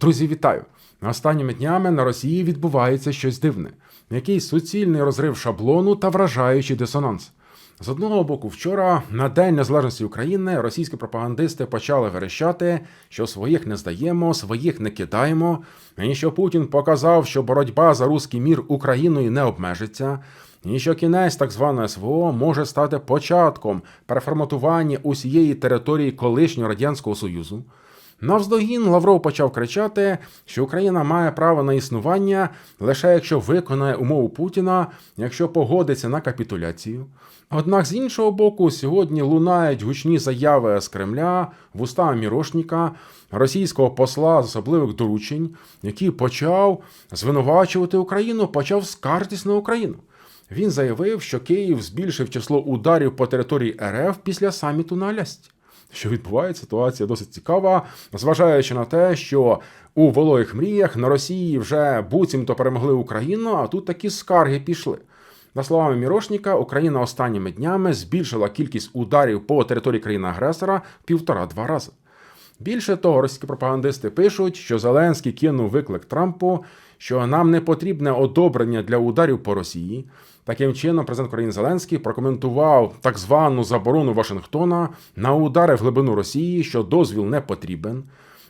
Друзі, вітаю! Останніми днями на Росії відбувається щось дивне, якийсь суцільний розрив шаблону та вражаючий дисонанс. З одного боку, вчора, на День Незалежності України, російські пропагандисти почали верещати, що своїх не здаємо, своїх не кидаємо, і що Путін показав, що боротьба за руський мір Україною не обмежиться, і що кінець так званої СВО може стати початком переформатування усієї території колишнього радянського союзу. Навздогін Лавров почав кричати, що Україна має право на існування лише якщо виконає умову Путіна, якщо погодиться на капітуляцію. Однак з іншого боку, сьогодні лунають гучні заяви з Кремля, вуста Мірошніка, російського посла з особливих доручень, який почав звинувачувати Україну, почав скаржитись на Україну. Він заявив, що Київ збільшив число ударів по території РФ після саміту на Алясці. Що відбувається, ситуація досить цікава, зважаючи на те, що у вологих мріях на Росії вже буцімто перемогли Україну, а тут такі скарги пішли. За словами Мірошніка, Україна останніми днями збільшила кількість ударів по території країни-агресора в півтора-два рази. Більше того, російські пропагандисти пишуть, що Зеленський кинув виклик Трампу, що нам не потрібне одобрення для ударів по Росії. Таким чином, президент країни Зеленський прокоментував так звану заборону Вашингтона на удари в глибину Росії, що дозвіл не потрібен.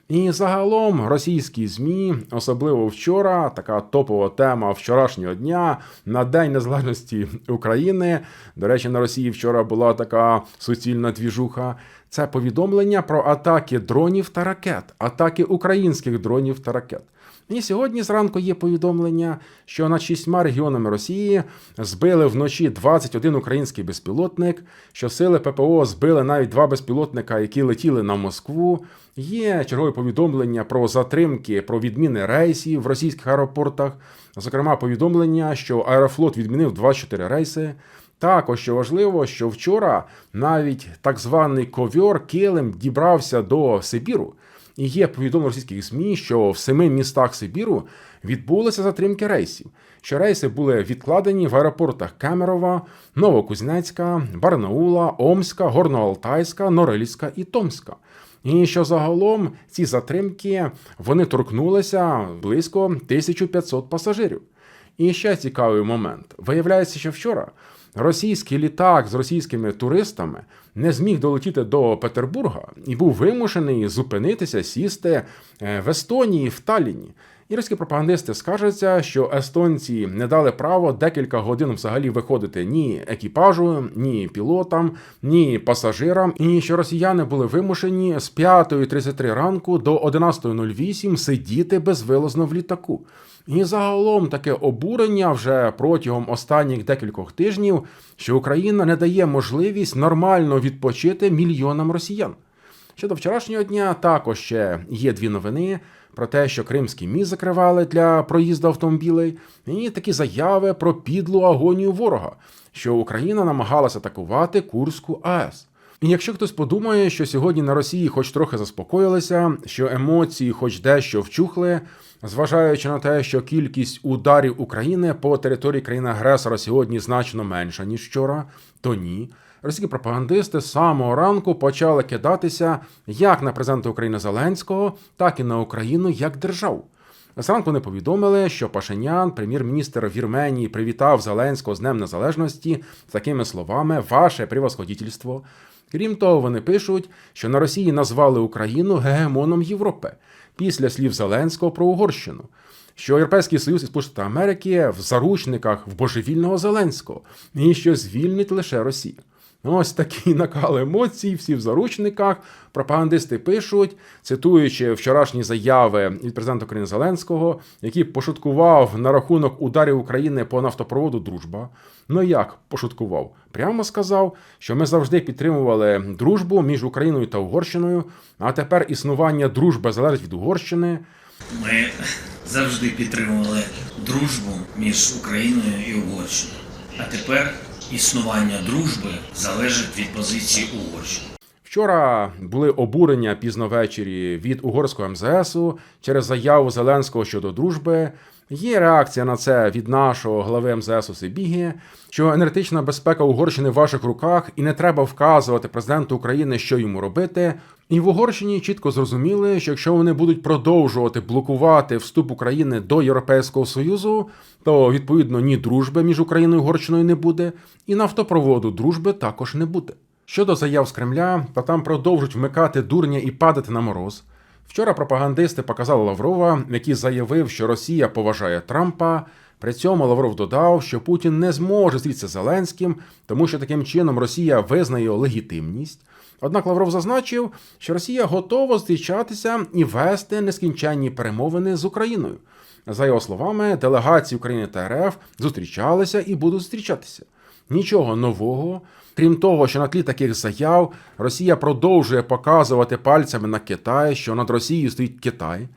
І загалом російські змі, особливо вчора, така топова тема вчорашнього дня на День Незалежності України. До речі, на Росії вчора була така суцільна двіжуха. Це повідомлення про атаки дронів та ракет, атаки українських дронів та ракет. І сьогодні зранку є повідомлення, що над шістьма регіонами Росії збили вночі 21 український безпілотник, що сили ППО збили навіть два безпілотника, які летіли на Москву. Є чергове повідомлення про затримки, про відміни рейсів в російських аеропортах. Зокрема, повідомлення, що Аерофлот відмінив 24 рейси. Також що важливо, що вчора навіть так званий ковьор Килим дібрався до Сибіру. І є повідомлення російських ЗМІ, що в семи містах Сибіру відбулися затримки рейсів, що рейси були відкладені в аеропортах Кемерова, Новокузнецька, Барнаула, Омська, Горноалтайська, Норильська і Томська. І що загалом ці затримки вони торкнулися близько 1500 пасажирів. І ще цікавий момент: виявляється, що вчора російський літак з російськими туристами не зміг долетіти до Петербурга і був вимушений зупинитися, сісти е, в Естонії, в Талліні. І російські пропагандисти скаржаться, що естонці не дали право декілька годин взагалі виходити ні екіпажу, ні пілотам, ні пасажирам, і що росіяни були вимушені з 5.33 ранку до 11.08 сидіти безвилозно в літаку. І загалом таке обурення вже протягом останніх декількох тижнів, що Україна не дає можливість нормально відпочити мільйонам росіян. Щодо вчорашнього дня, також ще є дві новини про те, що Кримський міст закривали для проїзду автомобілей, і такі заяви про підлу агонію ворога, що Україна намагалася атакувати Курську АЕС. І якщо хтось подумає, що сьогодні на Росії хоч трохи заспокоїлися, що емоції, хоч дещо вчухли, зважаючи на те, що кількість ударів України по території країни-агресора сьогодні значно менша ніж вчора, то ні. Російські пропагандисти з самого ранку почали кидатися як на президента України Зеленського, так і на Україну як державу. Зранку вони повідомили, що Пашинян, прем'єр-міністр Вірменії, привітав Зеленського з Днем Незалежності з такими словами Ваше превосходительство. Крім того, вони пишуть, що на Росії назвали Україну гегемоном Європи після слів Зеленського про Угорщину. Що Європейський Союз і Сполучені Америки в заручниках в божевільного Зеленського, і що звільнить лише Росію. Ось такі накали емоцій, всі в заручниках. Пропагандисти пишуть, цитуючи вчорашні заяви від президента України Зеленського, який пошуткував на рахунок ударів України по нафтопроводу Дружба. Ну як пошуткував? Прямо сказав, що ми завжди підтримували дружбу між Україною та Угорщиною, а тепер існування дружби залежить від Угорщини. Ми завжди підтримували дружбу між Україною і Угорщиною. А тепер існування дружби залежить від позиції Угорщини. Вчора були обурення пізно ввечері від угорського МЗСу через заяву Зеленського щодо дружби. Є реакція на це від нашого глави МЗСу Сибіги, що енергетична безпека Угорщини в ваших руках, і не треба вказувати президенту України, що йому робити. І в Угорщині чітко зрозуміли, що якщо вони будуть продовжувати блокувати вступ України до Європейського Союзу, то відповідно ні дружби між Україною і Угорщиною не буде, і нафтопроводу дружби також не буде. Щодо заяв з Кремля, то там продовжують вмикати дурня і падати на мороз. Вчора пропагандисти показали Лаврова, який заявив, що Росія поважає Трампа. При цьому Лавров додав, що Путін не зможе зустрітися Зеленським, тому що таким чином Росія визнає його легітимність. Однак Лавров зазначив, що Росія готова зустрічатися і вести нескінченні перемовини з Україною. За його словами, делегації України та РФ зустрічалися і будуть зустрічатися. Нічого нового. Крім того, що на тлі таких заяв Росія продовжує показувати пальцями на Китай, що над Росією стоїть Китай.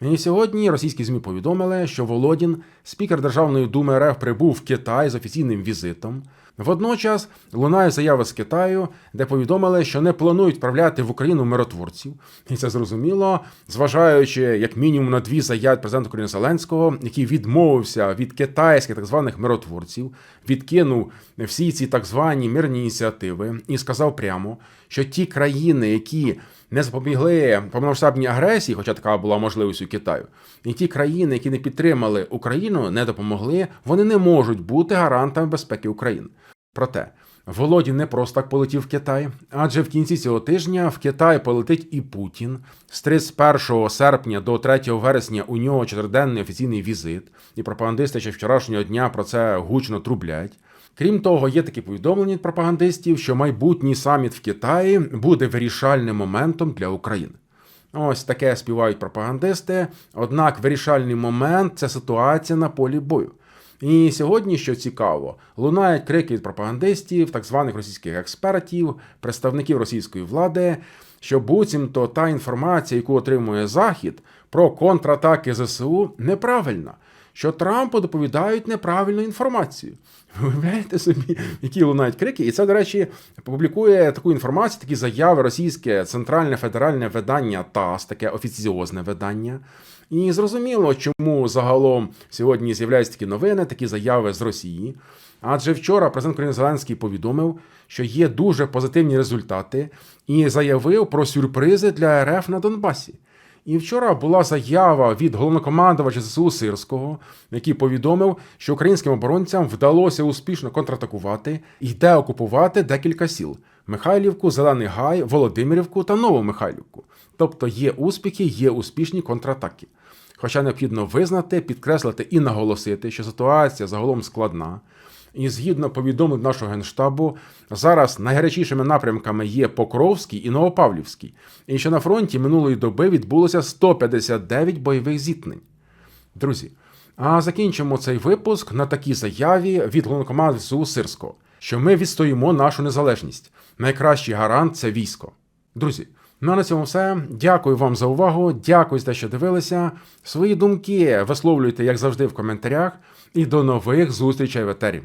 І сьогодні російські ЗМІ повідомили, що Володін, спікер Державної думи РФ, прибув в Китай з офіційним візитом. Водночас лунає заява з Китаю, де повідомили, що не планують вправляти в Україну миротворців, і це зрозуміло, зважаючи як мінімум на дві заяви президента України Зеленського, який відмовився від китайських так званих миротворців, відкинув всі ці так звані мирні ініціативи і сказав прямо, що ті країни, які не запобігли повномасштабній агресії, хоча така була можливість у Китаю, і ті країни, які не підтримали Україну, не допомогли, вони не можуть бути гарантами безпеки України. Проте Володін не просто так полетів в Китай, адже в кінці цього тижня в Китай полетить і Путін. З 31 серпня до 3 вересня у нього чотириденний офіційний візит, і пропагандисти ще вчорашнього дня про це гучно трублять. Крім того, є такі повідомлення від пропагандистів, що майбутній саміт в Китаї буде вирішальним моментом для України. Ось таке співають пропагандисти. Однак вирішальний момент це ситуація на полі бою. І сьогодні, що цікаво, лунають крики від пропагандистів, так званих російських експертів, представників російської влади, що буцімто та інформація, яку отримує Захід про контратаки ЗСУ, неправильна. Що Трампу доповідають неправильну інформацію. Ви уявляєте собі, які лунають крики? І це, до речі, публікує таку інформацію, такі заяви російське центральне федеральне видання ТАСС, таке офіціозне видання. І зрозуміло, чому загалом сьогодні з'являються такі новини, такі заяви з Росії. Адже вчора президент України Зеленський повідомив, що є дуже позитивні результати, і заявив про сюрпризи для РФ на Донбасі. І вчора була заява від головнокомандувача ЗСУ Сирського, який повідомив, що українським оборонцям вдалося успішно контратакувати і йде окупувати декілька сіл: Михайлівку, Зелений Гай, Володимирівку та Новомихайлівку. Тобто є успіхи, є успішні контратаки. Хоча необхідно визнати, підкреслити і наголосити, що ситуація загалом складна. І згідно повідомлень нашого генштабу, зараз найгарячішими напрямками є Покровський і Новопавлівський, і що на фронті минулої доби відбулося 159 бойових зіткнень. Друзі, а закінчимо цей випуск на такій заяві від головнокомандувача ЗСУ Сирського, що ми відстоїмо нашу незалежність. Найкращий гарант це військо. Друзі, ну а на цьому все. Дякую вам за увагу. Дякую за те, що дивилися. Свої думки висловлюйте, як завжди, в коментарях. І до нових зустрічей в етері.